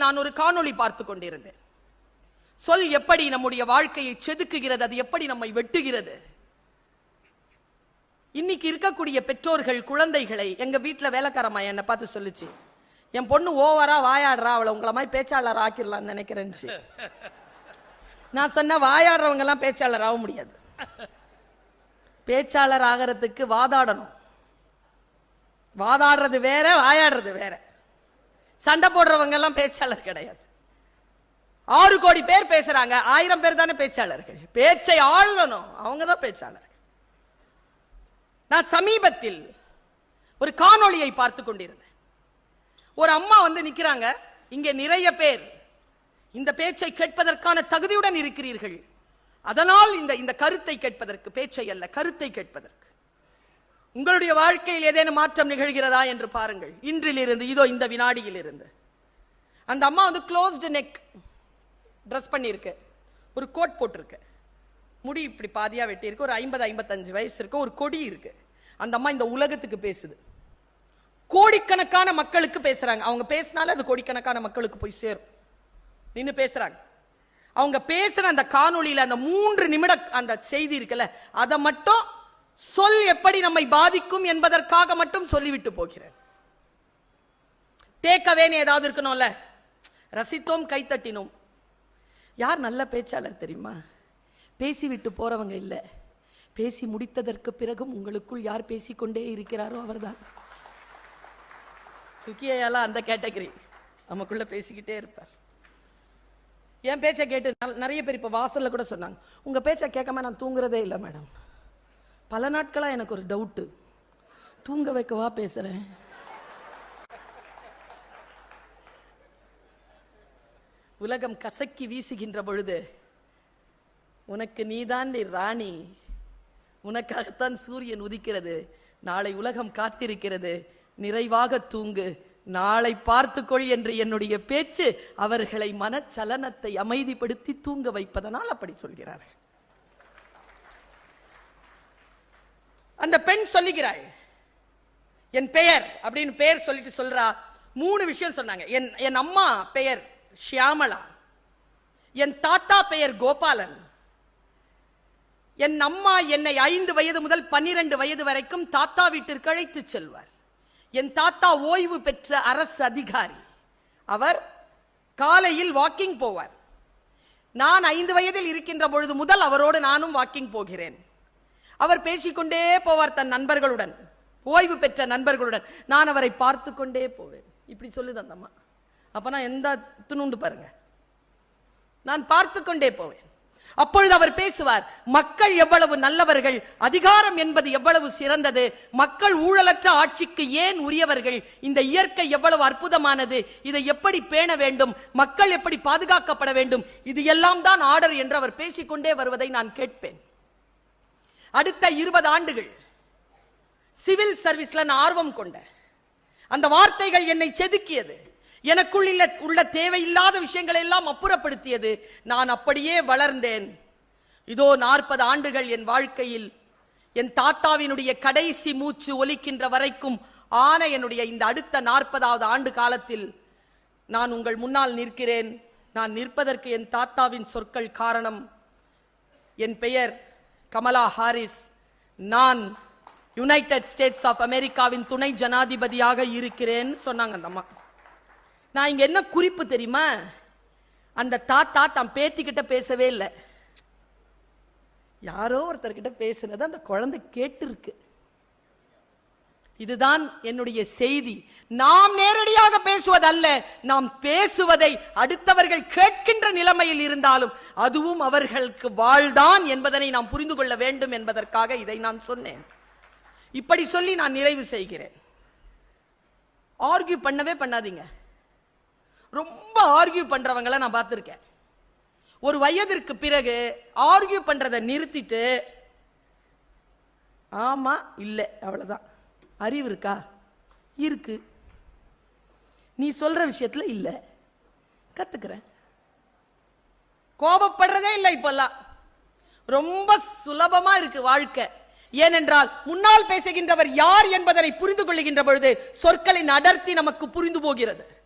நான் ஒரு காணொளி பார்த்து கொண்டிருந்தேன். சொல் எப்படி நம்முடைய வாழ்க்கையை செதுக்குகிறது அது எப்படி நம்மை வெட்டுகிறது? இன்னைக்கு இருக்கக்கூடிய பெற்றோர்கள் குழந்தைகளை எங்க வீட்டுல வேலைக்காரம்மா என்னை பார்த்து சொல்லுச்சு. என் பொண்ணு ஓவரா வாயாடுறா அவளை உங்களை மாதிரி பேச்சாளர் ஆக்கிடலாம்னு நினைக்கிறேன் நான் சொன்ன வாயாடுறவங்க எல்லாம் பேச்சாளர் ஆக முடியாது. பேச்சாளர் ஆகிறதுக்கு வாதாடணும். வாதாடுறது வேற வாயாடுறது வேற. சண்டை போடுறவங்க எல்லாம் பேச்சாளர் கிடையாது. ஆறு கோடி பேர் பேசுறாங்க ஆயிரம் பேர் தானே பேச்சாளர்கள். பேச்சை ஆளணும் அவங்க தான் பேச்சாளர்கள். நான் சமீபத்தில் ஒரு காணொளியை பார்த்து கொண்டிருந்தேன். ஒரு அம்மா வந்து நிக்கிறாங்க இங்கே நிறைய பேர் இந்த பேச்சை கேட்பதற்கான தகுதியுடன் இருக்கிறீர்கள். அதனால் இந்த இந்த கருத்தை கேட்பதற்கு பேச்சை அல்ல கருத்தை கேட்பதற்கு. உங்களுடைய வாழ்க்கையில் ஏதேனும் மாற்றம் நிகழ்கிறதா என்று பாருங்கள். இன்றிலிருந்து இதோ இந்த வினாடியில் இருந்து அந்த அம்மா வந்து க்ளோஸ்டு நெக் ட்ரெஸ் பண்ணியிருக்கு. ஒரு கோட் போட்டிருக்கு. முடி இப்படி பாதியாக வெட்டியிருக்கு. ஒரு ஐம்பது ஐம்பத்தஞ்சு வயசு இருக்கு. ஒரு கொடி இருக்கு. அந்த அம்மா இந்த உலகத்துக்கு பேசுது. கோடிக்கணக்கான மக்களுக்கு பேசுறாங்க. அவங்க பேசினாலே அது கோடிக்கணக்கான மக்களுக்கு போய் சேரும். நின்று பேசுறாங்க. அவங்க பேசுற அந்த காணொளியில் அந்த மூன்று நிமிட அந்த செய்தி இருக்குல்ல அதை மட்டும் சொல் எப்படி நம்மை பாதிக்கும் என்பதற்காக மட்டும் சொல்லிவிட்டு போகிறேன். டேக்கவேன்னு ஏதாவது இருக்கணும்ல? ரசித்தோம் கைத்தட்டினோம். யார் நல்ல பேச்சாளர் தெரியுமா? பேசிவிட்டு போறவங்க இல்லை. பேசி முடித்ததற்கு பிறகும் உங்களுக்குள் யார் பேசிக்கொண்டே இருக்கிறாரோ அவர்தான். சுக்கியெல்லாம் அந்த கேட்டகரி. நமக்குள்ள பேசிக்கிட்டே இருப்பார். என் பேச்சை கேட்டு நிறைய பேர் இப்போ வாசலில் கூட சொன்னாங்க. உங்கள் பேச்சை கேட்காம நான் தூங்குறதே இல்லை மேடம். பல நாட்களாக எனக்கு ஒரு டவுட்டு தூங்க வைக்கவா பேசுகிறேன் உலகம் கசக்கி வீசுகின்ற பொழுது உனக்கு நீதான் நீ ராணி. உனக்காகத்தான் சூரியன் உதிக்கிறது. நாளை உலகம் காத்திருக்கிறது. நிறைவாக தூங்கு. நாளை பார்த்துக்கொள் என்று என்னுடைய பேச்சு அவர்களை மனச்சலனத்தை அமைதிப்படுத்தி தூங்க வைப்பதனால் அப்படி சொல்கிறார்கள். அந்த பெண் சொல்லுகிறாள். என் பெயர் அப்படின்னு பெயர் சொல்லிட்டு சொல்றா. மூணு விஷயம் சொன்னாங்க. என் என் அம்மா பெயர் ஷியாமலா என் தாத்தா பெயர் கோபாலன். என் அம்மா என்னை ஐந்து வயது முதல் பன்னிரண்டு வயது வரைக்கும் தாத்தா வீட்டிற்கு அழைத்து செல்வார். என் தாத்தா ஓய்வு பெற்ற அரசு அதிகாரி. அவர் காலையில் வாக்கிங் போவார். நான் ஐந்து வயதில் இருக்கின்ற பொழுது முதல் அவரோடு நானும் வாக்கிங் போகிறேன். அவர் பேசிக்கொண்டே போவார் தன் நண்பர்களுடன். ஓய்வு பெற்ற நண்பர்களுடன். நான் அவரை பார்த்து கொண்டே போவேன். இப்படி சொல்லுது அந்த அம்மா. அப்போ நான் எந்த துணுண்டு பாருங்க. நான் பார்த்து கொண்டே போவேன். அப்பொழுது அவர் பேசுவார் மக்கள் எவ்வளவு நல்லவர்கள் அதிகாரம் என்பது எவ்வளவு சிறந்தது மக்கள் ஊழலற்ற ஆட்சிக்கு ஏன் உரியவர்கள் இந்த இயற்கை எவ்வளவு அற்புதமானது இதை எப்படி பேண வேண்டும் மக்கள் எப்படி பாதுகாக்கப்பட வேண்டும் இது எல்லாம் தான் ஆர்டர் என்று அவர் பேசிக்கொண்டே வருவதை நான் கேட்பேன். அடுத்த இருபது ஆண்டுகள் சிவில் சர்வீஸ்ல நான் ஆர்வம் கொண்ட. அந்த வார்த்தைகள் என்னை செதுக்கியது. எனக்குள் உள்ள தேவையில்லாத விஷயங்களை எல்லாம் அப்புறப்படுத்தியது. நான் அப்படியே வளர்ந்தேன். இதோ நாற்பது ஆண்டுகள் என் வாழ்க்கையில் என் தாத்தாவினுடைய கடைசி மூச்சு ஒலிக்கின்ற வரைக்கும் ஆன என்னுடைய இந்த அடுத்த நாற்பதாவது ஆண்டு காலத்தில் நான் உங்கள் முன்னால் நிற்கிறேன். நான் நிற்பதற்கு என் தாத்தாவின் சொற்கள் காரணம். என் பெயர் கமலா ஹாரிஸ் நான் யுனைடெட் ஸ்டேட்ஸ் ஆஃப் அமெரிக்காவின் துணை ஜனாதிபதியாக இருக்கிறேன்னு சொன்னாங்க அந்த அம்மா. நான் இங்கே என்ன குறிப்பு தெரியுமா? அந்த தாத்தா தான் பேத்திக்கிட்ட பேசவே இல்லை. யாரோ ஒருத்தர்கிட்ட பேசுனது அந்த குழந்தை கேட்டிருக்கு. இதுதான் என்னுடைய செய்தி. நாம் நேரடியாக பேசுவதல்ல நாம் பேசுவதை அடுத்தவர்கள் கேட்கின்ற நிலைமையில் இருந்தாலும் அதுவும் அவர்களுக்கு வாழ்தான் என்பதனை நாம் புரிந்து கொள்ள வேண்டும் என்பதற்காக இதை நான் சொன்னேன். இப்படி சொல்லி நான் நிறைவு செய்கிறேன். ஆர்கியூ பண்ணவே பண்ணாதீங்க. ரொம்ப ஆர்கியூ பண்றவங்கள நான் பார்த்துருக்கேன். ஒரு வயதிற்கு பிறகு ஆர்கியூ பண்றதை நிறுத்திட்டு ஆமா இல்லை அவ்வளவுதான். அறிவு இருக்கா? இருக்கு. நீ சொல்ற விஷயத்துல இல்ல. கத்துக்கிறேன். கோபப்படுறதே இல்லை இப்பெல்லாம். ரொம்ப சுலபமா இருக்கு வாழ்க்கை. ஏனென்றால் முன்னால் பேசுகின்றவர் யார் என்பதனை புரிந்து கொள்ளுகின்ற பொழுது சொற்களின் அடர்த்தி நமக்கு புரிந்து போகிறது.